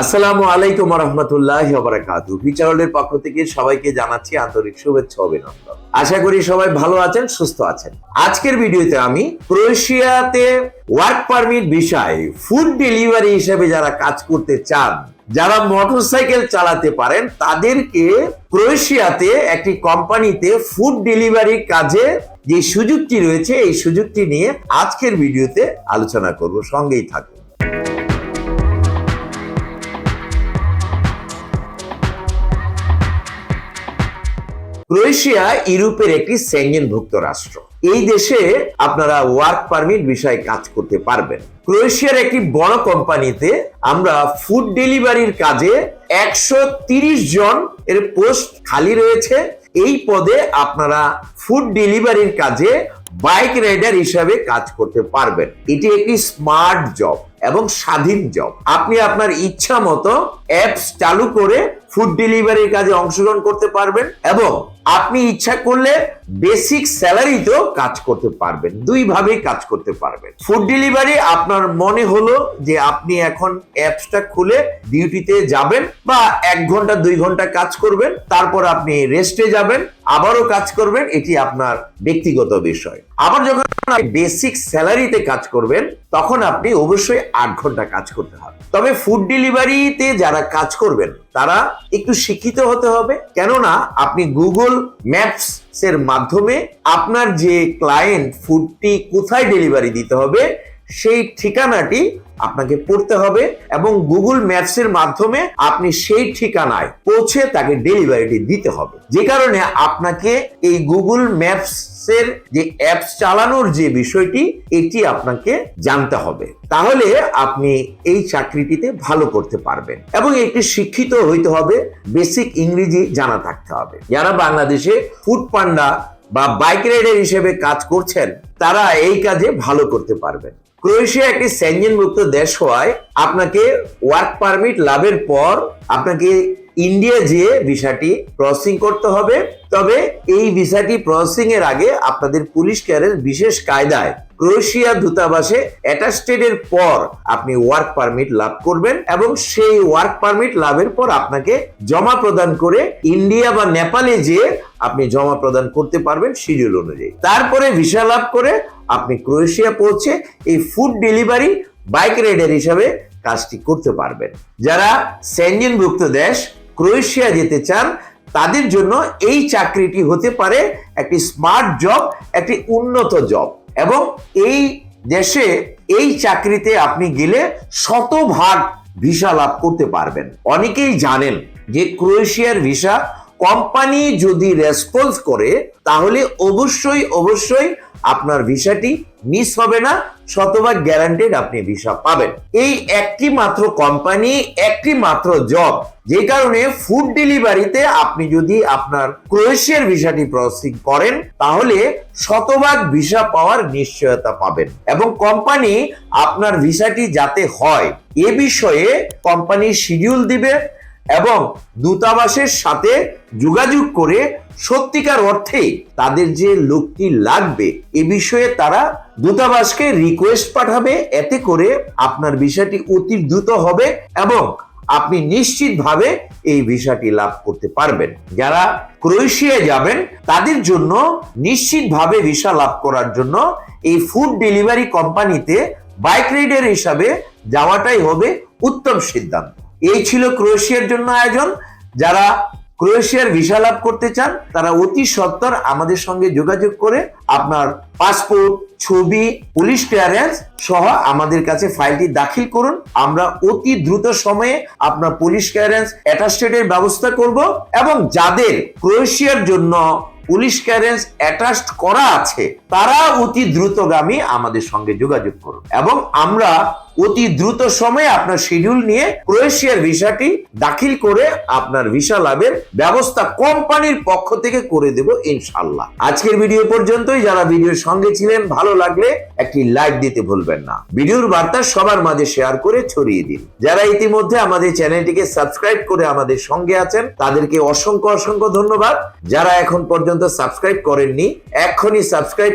আসসালামু আলাইকুম রহমতুল্লাহ বারাকাতু ফিচারলের পক্ষ থেকে সবাইকে জানাচ্ছি আন্তরিক শুভেচ্ছা অভিনন্দন। আশা করি সবাই ভালো আছেন, সুস্থ আছেন। আজকের ভিডিওতে আমি ক্রোয়েশিয়াতে ওয়ার্ক পারমিট বিষয়ে ফুড ডেলিভারি হিসেবে যারা কাজ করতে চান, যারা মোটরসাইকেল চালাতে পারেন, তাদেরকে ক্রোয়েশিয়াতে একটি কোম্পানিতে ফুড ডেলিভারি কাজে যে সুযোগটি রয়েছে, এই সুযোগটি নিয়ে আজকের ভিডিওতে আলোচনা করব। সঙ্গেই থাকুন। ক্রোয়েশিয়া ইউরোপের একটি সেঞ্জনভুক্ত রাষ্ট্র। এই দেশে আপনারা ওয়ার্ক পারমিট বিষয়ে কাজ করতে পারবেন। ক্রোয়েশিয়ার একটি বড় কোম্পানিতে আমরা ফুড ডেলিভারির কাজে একশো জন এর পোস্ট খালি রয়েছে। এই পদে আপনারা ফুড ডেলিভারির কাজে বাইক রাইডার হিসাবে কাজ করতে পারবেন। এটি একটি স্মার্ট জব এবং স্বাধীন জব আপনি আপনার ইচ্ছা মতো অ্যাপস চালু করে ফুড ডেলিভারির কাজে অংশগ্রহণ করতে পারবেন এবং আপনি ইচ্ছা করলে বেসিক স্যালারিতেও কাজ করতে পারবেন দুই ভাবেই কাজ করতে পারবেন। ফুড ডেলিভারি আপনার মনে হলো যে আপনি এখন অ্যাপসটা খুলে ডিউটিতে যাবেন বা এক ঘণ্টা, দুই ঘণ্টা কাজ করবেন, তারপর আপনি রেস্টে যাবেন, আবারও কাজ করবেন, এটি আপনার ব্যক্তিগত বিষয়। আবার যখন বেসিক স্যালারিতে কাজ করবেন, তখন আপনি অবশ্যই আট ঘণ্টা কাজ করতে হবে। তবে ফুড ডেলিভারিতে যারা কাজ করবেন, তারা একটু শিক্ষিত হতে হবে। কেননা আপনি গুগল ম্যাপস এর মাধ্যমে আপনার যে ক্লায়েন্ট ফুডটি কোথায় ডেলিভারি দিতে হবে, সেই ঠিকানাটি আপনাকে পড়তে হবে এবং গুগল ম্যাপস এর মাধ্যমে আপনি সেই ঠিকানায় পৌঁছে তাকে ডেলিভারিটি দিতে হবে। যে কারণে আপনাকে এই গুগল ম্যাপস এর যে অ্যাপস চালানোর যে বিষয়টি, এটি আপনাকে জানতে হবে। তাহলে আপনি এই চাকরিটিতে ভালো করতে পারবেন এবং একটি শিক্ষিত হইতে হবে, বেসিক ইংরেজি জানা থাকতে হবে। যারা বাংলাদেশে ফুড পান্ডা বা বাইক রাইডার হিসেবে কাজ করছেন, তারা এই কাজে ভালো করতে পারবেন। ক্রোয়েশিয়া একটি মুক্ত দেশ হওয়ায় আপনাকে ওয়ার্ক পারমিট লাভের পর আপনাকে ইন্ডিয়া যেয়ে ভিসাটি প্রসেসিং করতে হবে। তবে এই ভিসাটি প্রসেসিং এর আগে আপনাদের পুলিশ ক্লিয়ারেন্স বিশেষ কায়দায় ক্রোয়েশিয়া দূতাবাসে অ্যাটাস্টেডের পর আপনি ওয়ার্ক পারমিট লাভ করবেন এবং সেই ওয়ার্ক পারমিট লাভের পর আপনাকে জমা প্রদান করে ইন্ডিয়া বা নেপালে যেয়ে আপনি জমা প্রদান করতে পারবেন শিডিউল অনুযায়ী। তারপরে ভিসা লাভ করে আপনি ক্রোয়েশিয়া পৌঁছে এই ফুড ডেলিভারি বাইক রাইডার হিসাবে কাজটি করতে পারবেন। যারা সেঞ্জিনভুক্ত দেশ ক্রোয়েশিয়া যেতে চান, তাদের জন্য এই চাকরিটি হতে পারে একটি স্মার্ট জব, একটি উন্নত জব। এবং এই দেশে এই চাকরিতে আপনি গেলে শতভাগ ভিসা লাভ করতে পারবেন। অনেকেই জানেন যে ক্রোয়েশিয়ার ভিসা কোম্পানি যদি রেসপন্স করে, তাহলে অবশ্যই অবশ্যই আপনার ভিসাটি মিস হবে না, শতভাগ গ্যারান্টেড আপনি ভিসা পাবেন। এই একটি মাত্র কোম্পানি একটি মাত্র জব যে কারণে ফুড ডেলিভারিতে আপনি যদি আপনার ক্রোয়েশিয়ার ভিসাটি প্রসেসিং করেন, তাহলে শতভাগ ভিসা পাওয়ার নিশ্চয়তা পাবেন। এবং কোম্পানি আপনার ভিসাটি যাতে হয়, এ বিষয়ে কোম্পানি শিডিউল দিবে এবং দূতাবাসের সাথে যোগাযোগ করে সত্যিকার অর্থে তাদের যে লোকটি লাগবে, এ বিষয়ে তারা দূতাবাসকে রিকোয়েস্ট পাঠাবে। এতে করে আপনার বিষয়টি অতি দ্রুত হবে এবং আপনি নিশ্চিতভাবে এই ভিসাটি লাভ করতে পারবেন। যারা ক্রোয়েশিয়া যাবেন, তাদের জন্য নিশ্চিতভাবে ভিসা লাভ করার জন্য এই ফুড ডেলিভারি কোম্পানিতে বাইক রাইডার হিসাবে যাওয়াটাই হবে উত্তম সিদ্ধান্ত। এই ছিল ক্রোয়েশিয়ার জন্য আয়োজন। যারা ক্রোয়েশিয়ার ভিসা লাভ করতে চান, তারা অতি সত্তর আমাদের সঙ্গে যোগাযোগ করে আপনার পাসপোর্ট, ছবি, পুলিশ ক্লিয়ারেন্স সহ আমাদের কাছে ফাইলটি দাখিল করুন। আমরা অতি দ্রুত সময়ে আপনার পুলিশ ক্লিয়ারেন্স অ্যাটাস্টেডের ব্যবস্থা করব এবং যাদের ক্রোয়েশিয়ার জন্য পুলিশ ক্লিয়ারেন্স অ্যাটাচড করা আছে তারা অতি দ্রুতগামী আমাদের সঙ্গে যোগাযোগ করুন। এবং আমরা অতি দ্রুত সময়ে আপনার শিডিউল নিয়ে ক্রোয়েশিয়ার ভিসাটি দাখিল করে আপনার ভিসা লাভের ব্যবস্থা কোম্পানির পক্ষ থেকে করে দেব ইনশাল্লাহ আজকের ভিডিও পর্যন্তই। যারা ভিডিওর সঙ্গে ছিলেন, ভালো লাগলে একটি লাইক দিতে ভুলবেন না। ভিডিওর বার্তা সবার মাঝে শেয়ার করে ছড়িয়ে দিন। যারা ইতিমধ্যে আমাদের চ্যানেলটিকে সাবস্ক্রাইব করে আমাদের সঙ্গে আছেন, তাদেরকে অসংখ্য অসংখ্য ধন্যবাদ। যারা এখন পর্যন্ত সাবস্ক্রাইব করেননি, এক্ষুনি সাবস্ক্রাইব